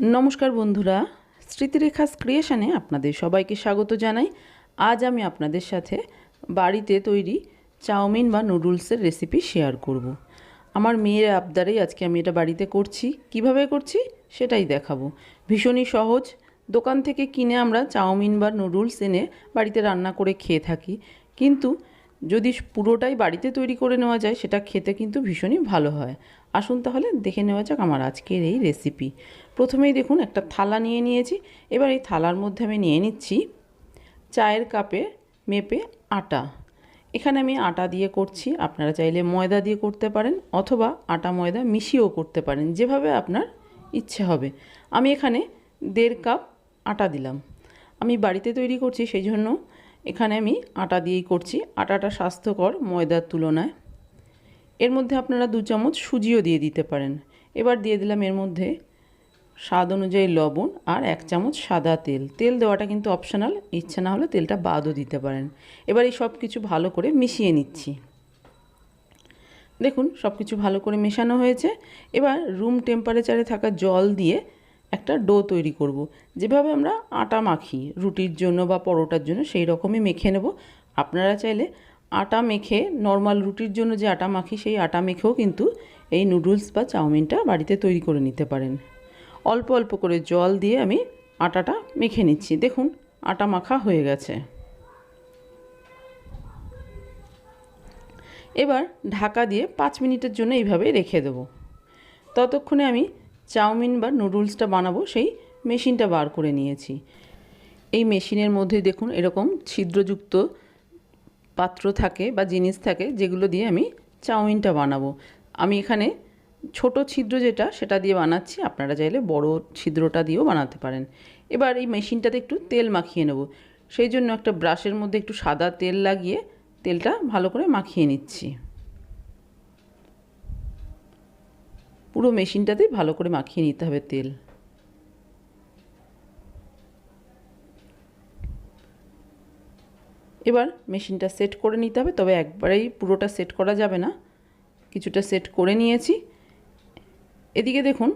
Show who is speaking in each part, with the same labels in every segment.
Speaker 1: নমস্কার বন্ধুরা, স্মৃতিরেখাস ক্রিয়েশনে আপনাদের সবাইকে স্বাগত জানাই। আজ আমি আপনাদের সাথে বাড়িতে তৈরি চাউমিন বা নুডলসের রেসিপি শেয়ার করব। আমার মেয়ের আবদারেই আজকে আমি এটা বাড়িতে করছি। কীভাবে করছি সেটাই দেখাবো। ভীষণই সহজ। দোকান থেকে কিনে আমরা চাউমিন বা নুডলস এনে বাড়িতে রান্না করে খেয়ে থাকি। কিন্তু যদি পুরোটাই বাড়িতে তৈরি করে নেওয়া যায়, সেটা খেতে কিন্তু ভীষণই ভালো হয়। আসুন তাহলে, দেখে নেওয়া যাক আমার আজকের এই রেসিপি প্রথমেই দেখুন, একটা থালা নিয়ে নিয়েছি। এবার এই থালার মধ্যে আমি নিয়ে নিচ্ছি চায়ের কাপে মেপে আটা। এখানে আমি আটা দিয়ে করছি, আপনারা চাইলে ময়দা দিয়ে করতে পারেন অথবা আটা ময়দা মিশিয়েও করতে পারেন, যেভাবে আপনার ইচ্ছে হবে। আমি এখানে দেড় কাপ আটা দিলাম। আমি বাড়িতে তৈরি করছি সেই জন্য এখানে আমি আটা দিয়েই করছি। আটাটা স্বাস্থ্যকর ময়দার তুলনায়। এর মধ্যে আপনারা দু চামচ সুজিও দিয়ে দিতে পারেন। এবার দিয়ে দিলাম এর মধ্যে স্বাদ অনুযায়ী লবণ আর এক চামচ সাদা তেল। তেল দেওয়াটা কিন্তু অপশনাল, ইচ্ছে না হলে তেলটা বাদও দিতে পারেন। এবার এই সব কিছু ভালো করে মিশিয়ে নিচ্ছি। দেখুন সব কিছু ভালো করে মেশানো হয়েছে। এবার রুম টেম্পারেচারে থাকা জল দিয়ে একটা ডো তৈরি করব। যেভাবে আমরা আটা মাখি, রুটির জন্য বা পরোটার জন্য সেই রকমই মেখে নেব। আপনারা চাইলে আটা মেখে নর্মাল রুটির জন্য যে আটা মাখি, সেই আটা মেখেও কিন্তু এই নুডলস বা চাউমিনটা বাড়িতে তৈরি করে নিতে পারেন। অল্প অল্প করে জল দিয়ে আমি আটাটা মেখে নিচ্ছি। দেখুন, আটা মাখা হয়ে গেছে। এবার ঢাকা দিয়ে পাঁচ মিনিটের জন্য এইভাবে রেখে দেবো। ততক্ষণে আমি চাউমিন বা নুডলসটা বানাবো, সেই মেশিনটা বার করে নিয়েছি। এই মেশিনের মধ্যে দেখুন, এরকম ছিদ্রযুক্ত পাত্র থাকে বা জিনিস থাকে যেগুলো দিয়ে আমি চাউমিনটা বানাবো। আমি এখানে ছোট ছিদ্র যেটা, সেটা দিয়ে বানাচ্ছি। আপনারা চাইলে বড় ছিদ্রটা দিয়েও বানাতে পারেন। এবার এই মেশিনটাতে একটু তেল মাখিয়ে নেব। সেই জন্য একটা ব্রাশের মধ্যে একটু সাদা তেল লাগিয়ে তেলটা ভালো করে মাখিয়ে নিচ্ছি। পুরো মেশিনটাতে ভালো করে মাখিয়ে নিতে হবে তেল। এবার মেশিনটা সেট করে নিতে হবে। তবে একবারেই পুরোটা সেট করা যাবে না। কিছুটা সেট করে নিয়েছি। এদিকে দেখুন,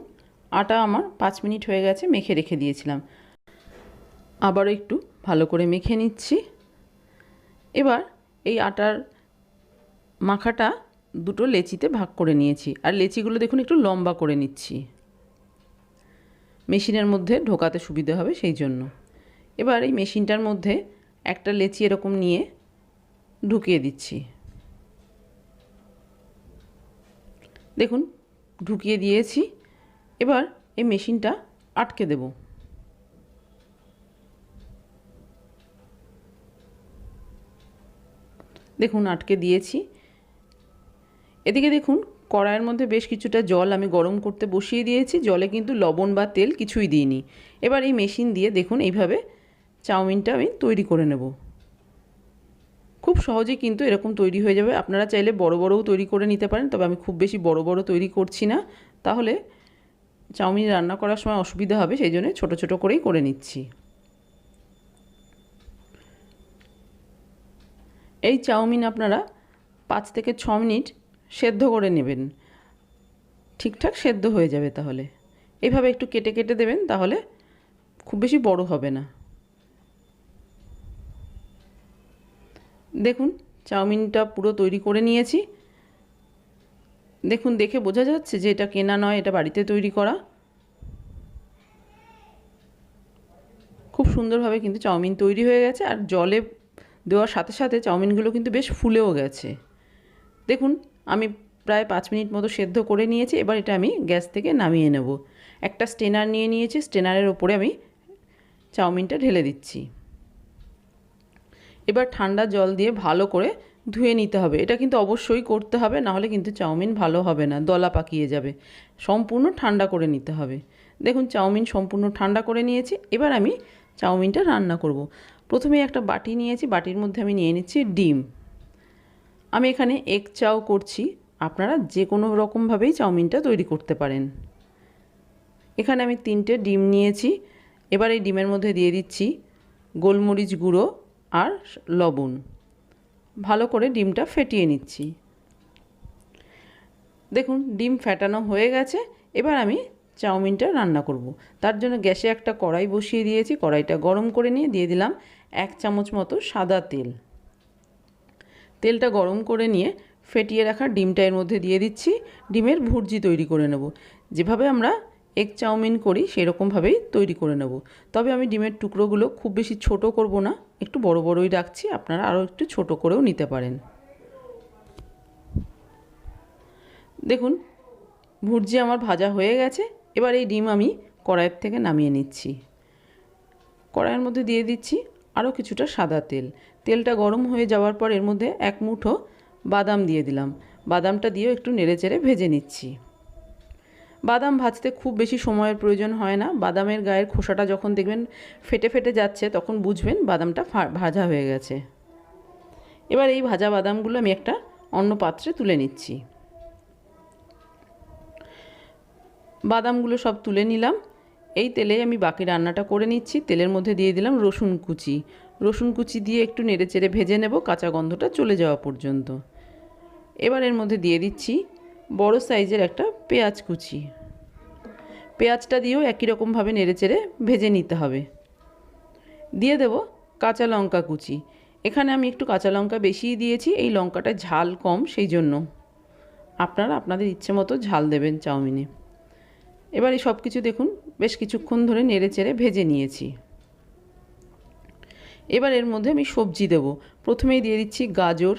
Speaker 1: আটা আমার পাঁচ মিনিট হয়ে গেছে মেখে রেখে দিয়েছিলাম। আবারও একটু ভালো করে মেখে নিচ্ছি। এবার এই আটার মাখাটা দুটো লেচিতে ভাগ করে নিয়েছি। আর লেচিগুলো দেখুন, একটু লম্বা করে নিচ্ছি। মেশিনের মধ্যে ঢোকাতে সুবিধা হবে সেই জন্য। এবার এই মেশিনটার মধ্যে একটা লেচি এরকম নিয়ে ঢুকিয়ে দিচ্ছি। দেখুন, ঢুকিয়ে দিয়েছি। এবার এই মেশিনটা আটকে দেব। দেখুন, আটকে দিয়েছি। এদিকে দেখুন, কড়াইয়ের মধ্যে বেশ কিছুটা জল আমি গরম করতে বসিয়ে দিয়েছি। জলে কিন্তু লবণ বা তেল কিছুই দিইনি। এবার এই মেশিন দিয়ে দেখুন, এইভাবে চাউমিনটা আমি তৈরি করে নেব। খুব সহজেই কিন্তু এরকম তৈরি হয়ে যাবে। আপনারা চাইলে বড় বড়ও তৈরি করে নিতে পারেন, তবে আমি খুব বেশি বড় বড় তৈরি করছি না। তাহলে চাউমিন রান্না করার সময় অসুবিধা হবে, সেই জন্য ছোটো ছোটো করেই করে নিচ্ছি। এই চাউমিন আপনারা পাঁচ থেকে ছ মিনিট সেদ্ধ করে নেবেন। ঠিকঠাক সেদ্ধ হয়ে যাবে তাহলে। এভাবে একটু কেটে কেটে দেবেন, তাহলে খুব বেশি বড় হবে না। দেখুন, চাউমিনটা পুরো তৈরি করে নিয়েছি। দেখুন, দেখে বোঝা যাচ্ছে যে এটা কেনা নয়, এটা বাড়িতে তৈরি করা। খুব সুন্দরভাবে কিন্তু চাউমিন তৈরি হয়ে গেছে আর জলে দেওয়ার সাথে সাথে চাউমিনগুলো কিন্তু বেশ ফুলেও গেছে। দেখুন, আমি প্রায় পাঁচ মিনিট মতো সেদ্ধ করে নিয়েছি, এবার এটা আমি গ্যাস থেকে নামিয়ে নেব। একটা স্টেনার নিয়ে নিয়েছি, স্টেনারের ওপরে আমি চাউমিনটা ঢেলে দিচ্ছি। এবার ঠান্ডা জল দিয়ে ভালো করে ধুয়ে নিতে হবে। এটা কিন্তু অবশ্যই করতে হবে, নাহলে কিন্তু চাউমিন ভালো হবে না, দলা পাকিয়ে যাবে। সম্পূর্ণ ঠান্ডা করে নিতে হবে। দেখুন, চাউমিন সম্পূর্ণ ঠান্ডা করে নিয়েছি, এবার আমি চাউমিনটা রান্না করব। প্রথমে একটা বাটি নিয়েছি, বাটির মধ্যে আমি নিয়ে নিচ্ছি ডিম। আমি এখানে এগ চাও করছি, আপনারা যে কোনো রকমভাবেই চাউমিনটা তৈরি করতে পারেন। এখানে আমি তিনটে ডিম নিয়েছি, এবার এই ডিমের মধ্যে দিয়ে দিচ্ছি গোলমরিচ গুঁড়ো আর লবণ। ভালো করে ডিমটা ফেটিয়ে নিচ্ছি। দেখুন, ডিম ফেটানো হয়ে গেছে। এবার আমি চাউমিনটা রান্না করব। তার জন্য গ্যাসে একটা কড়াই বসিয়ে দিয়েছি। কড়াইটা গরম করে নিয়ে দিয়ে দিলাম এক চামচ মতো সাদা তেল। তেলটা গরম করে নিয়ে ফেটিয়ে রাখা ডিমটা এর মধ্যে দিয়ে দিচ্ছি। ডিমের ভুর্জি তৈরি করে নেব। যেভাবে আমরা এগ চাউমিন করি সেরকমভাবেই তৈরি করে নেব। তবে আমি ডিমের টুকরোগুলো খুব বেশি ছোট করব না, একটু বড় বড়ই রাখছি, আপনারা আরও একটু ছোট করেও নিতে পারেন। দেখুন, ভুর্জি আমার ভাজা হয়ে গেছে, এবার এই ডিম আমি কড়াইয়ের থেকে নামিয়ে নিচ্ছি। কড়াইয়ের মধ্যে দিয়ে দিচ্ছি আরও কিছুটা সাদা তেল। তেলটা গরম হয়ে যাওয়ার পর এর মধ্যে এক মুঠো বাদাম দিয়ে দিলাম। বাদামটা দিয়েও একটু নেড়ে চেড়ে ভেজে নিচ্ছি। বাদাম ভাজতে খুব বেশি সময়ের প্রয়োজন হয় না। বাদামের গায়ের খোসাটা যখন দেখবেন ফেটে ফেটে যাচ্ছে, তখন বুঝবেন বাদামটা ভাজা হয়ে গেছে। এবার এই ভাজা বাদামগুলো আমি একটা অন্য পাত্রে তুলে নিচ্ছি। বাদামগুলো সব তুলে নিলাম। এই তেলে আমি বাকি রান্নাটা করে নিচ্ছি। তেলের মধ্যে দিয়ে দিলাম রসুন কুচি। রসুন কুচি দিয়ে একটু নেড়ে চেড়ে ভেজে নেব, কাঁচা গন্ধটা চলে যাওয়া পর্যন্ত। এবার এর মধ্যে দিয়ে দিচ্ছি বড় সাইজের একটা পেঁয়াজ কুচি। পেঁয়াজটা দিয়েও একই রকমভাবে নেড়ে চেড়ে ভেজে নিতে হবে। দিয়ে দেব কাঁচা লঙ্কা কুচি। এখানে আমি একটু কাঁচা লঙ্কা বেশিই দিয়েছি, এই লঙ্কাটা ঝাল কম, সেই জন্য। আপনারা আপনাদের ইচ্ছে মতো ঝাল দেবেন চাউমিনে। এবার এই সব কিছু দেখুন, বেশ কিছুক্ষণ ধরে নেড়ে চেড়ে ভেজে নিয়েছি। এবার এর মধ্যে আমি সবজি দেব। প্রথমেই দিয়ে দিচ্ছি গাজর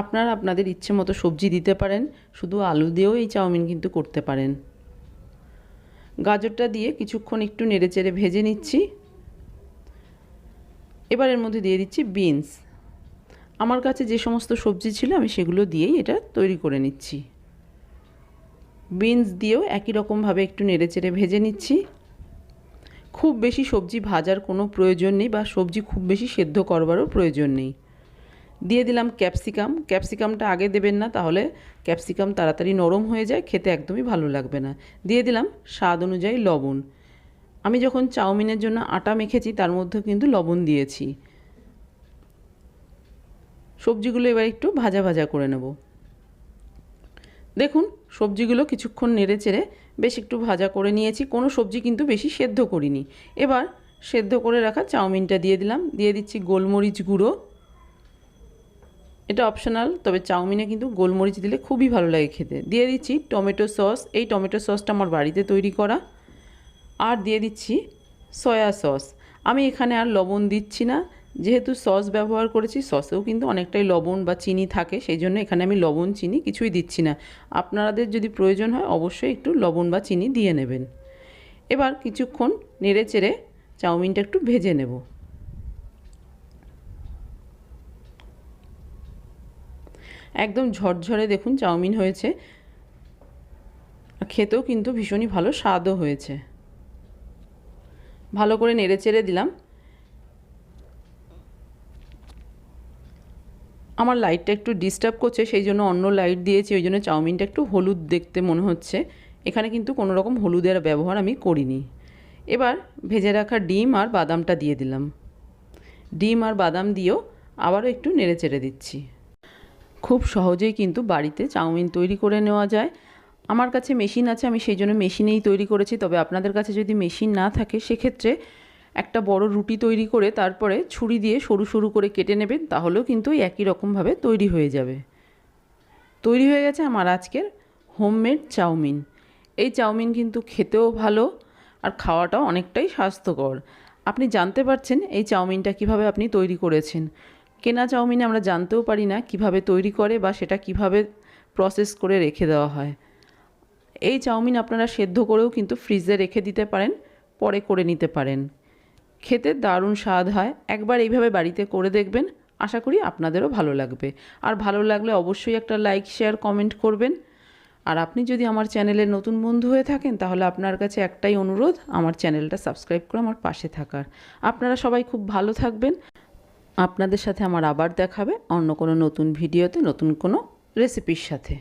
Speaker 1: আপনারা আপনাদের ইচ্ছে মতো সবজি দিতে পারেন, শুধু আলু দিয়েও এই চাউমিন কিন্তু করতে পারেন। গাজরটা দিয়ে কিছুক্ষণ একটু নেড়ে চেড়ে ভেজে নিচ্ছি। এবার এর মধ্যে দিয়ে দিচ্ছি বিনস। আমার কাছে যে সমস্ত সবজি ছিল, আমি সেগুলো দিয়েই এটা তৈরি করে নিচ্ছি। বিনস দিয়েও একই রকমভাবে একটু নেড়েচেড়ে ভেজে নিচ্ছি। খুব বেশি সবজি ভাজার কোনো প্রয়োজন নেই বা সবজি খুব বেশি সেদ্ধ করবারও প্রয়োজন নেই। দিয়ে দিলাম ক্যাপসিকাম। ক্যাপসিকামটা আগে দেবেন না, তাহলে ক্যাপসিকাম তাড়াতাড়ি নরম হয়ে যায়, খেতে একদমই ভালো লাগবে না। দিয়ে দিলাম স্বাদ অনুযায়ী লবণ। আমি যখন চাউমিনের জন্য আটা মেখেছি, তার মধ্যে কিন্তু লবণ দিয়েছি। সবজিগুলো এবার একটু ভাজা ভাজা করে নেব। দেখুন, সবজিগুলো কিছুক্ষণ নেড়ে চেড়ে বেশ একটু ভাজা করে নিয়েছি। কোনো সবজি কিন্তু বেশি সেদ্ধ করিনি। এবার সেদ্ধ করে রাখা চাউমিনটা দিয়ে দিলাম। দিয়ে দিচ্ছি গোলমরিচ গুঁড়ো। এটা অপশনাল তবে চাউমিনে কিন্তু গোলমরিচ দিলে খুবই ভালো লাগে খেতে। দিয়ে দিচ্ছি টমেটো সস। এই টমেটো সসটা আমার বাড়িতে তৈরি করা। আর দিয়ে দিচ্ছি সয়া সস। আমি এখানে আর লবণ দিচ্ছি না। যেহেতু সস ব্যবহার করেছি, সসেও কিন্তু অনেকটাই লবণ বা চিনি থাকে, সেই জন্য এখানে আমি লবণ, চিনি কিছুই দিচ্ছি না। আপনাদের যদি প্রয়োজন হয়, অবশ্যই একটু লবণ বা চিনি দিয়ে নেবেন। এবার কিছুক্ষণ নেড়ে চেড়ে চাউমিনটা একটু ভেজে নেব। একদম ঝরঝরে দেখুন চাউমিন হয়েছে। খেতেও কিন্তু ভীষণই ভালো, স্বাদও হয়েছে। ভালো করে নেড়ে চেড়ে দিলাম। আমার লাইটটা একটু ডিস্টার্ব করছে, সেই জন্য অন্য লাইট দিয়েছি, ওই জন্য চাউমিনটা একটু হলুদ দেখতে মনে হচ্ছে। এখানে কিন্তু কোনো রকম হলুদের ব্যবহার আমি করিনি। এবার ভেজে রাখা ডিম আর বাদামটা দিয়ে দিলাম। ডিম আর বাদাম দিয়েও আবারও একটু নেড়ে চেড়ে দিচ্ছি। খুব সহজেই কিন্তু বাড়িতে চাউমিন তৈরি করে নেওয়া যায়। আমার কাছে মেশিন আছে, আমি সেই জন্য মেশিনেই তৈরি করেছি। তবে আপনাদের কাছে যদি মেশিন না থাকে, সেক্ষেত্রে একটা বড় রুটি তৈরি করে তারপরে ছুরি দিয়ে সরু সরু করে কেটে নেবেন, তাহলেও কিন্তু একই রকমভাবে তৈরি হয়ে যাবে। তৈরি হয়ে গেছে আমার আজকের হোমমেড চাউমিন। এই চাউমিন কিন্তু খেতেও ভালো আর খাওয়াটাও অনেকটাই স্বাস্থ্যকর। আপনি জানতে পারছেন এই চাউমিনটা কীভাবে আপনি তৈরি করেছেন। কেনা চাউমিনে আমরা জানতেও পারি না কীভাবে তৈরি করে বা সেটা কীভাবে প্রসেস করে রেখে দেওয়া হয়। এই চাউমিন আপনারা সেদ্ধ করেও কিন্তু ফ্রিজে রেখে দিতে পারেন, পরে করে নিতে পারেন। খেতে দারুণ স্বাদ হয়। একবার এইভাবে বাড়িতে করে দেখবেন, আশা করি আপনাদেরও ভালো লাগবে। আর ভালো লাগলে অবশ্যই একটা লাইক শেয়ার কমেন্ট করবেন। আর আপনি যদি আমার চ্যানেলের নতুন বন্ধু হয়ে থাকেন, তাহলে আপনার কাছে একটাই অনুরোধ, আমার চ্যানেলটা সাবস্ক্রাইব করে আমার পাশে থাকার। আপনারা সবাই খুব ভালো থাকবেন। আপনাদের সাথে আমার আবার দেখাবে অন্য কোনো নতুন ভিডিওতে নতুন কোনো রেসিপির সাথে।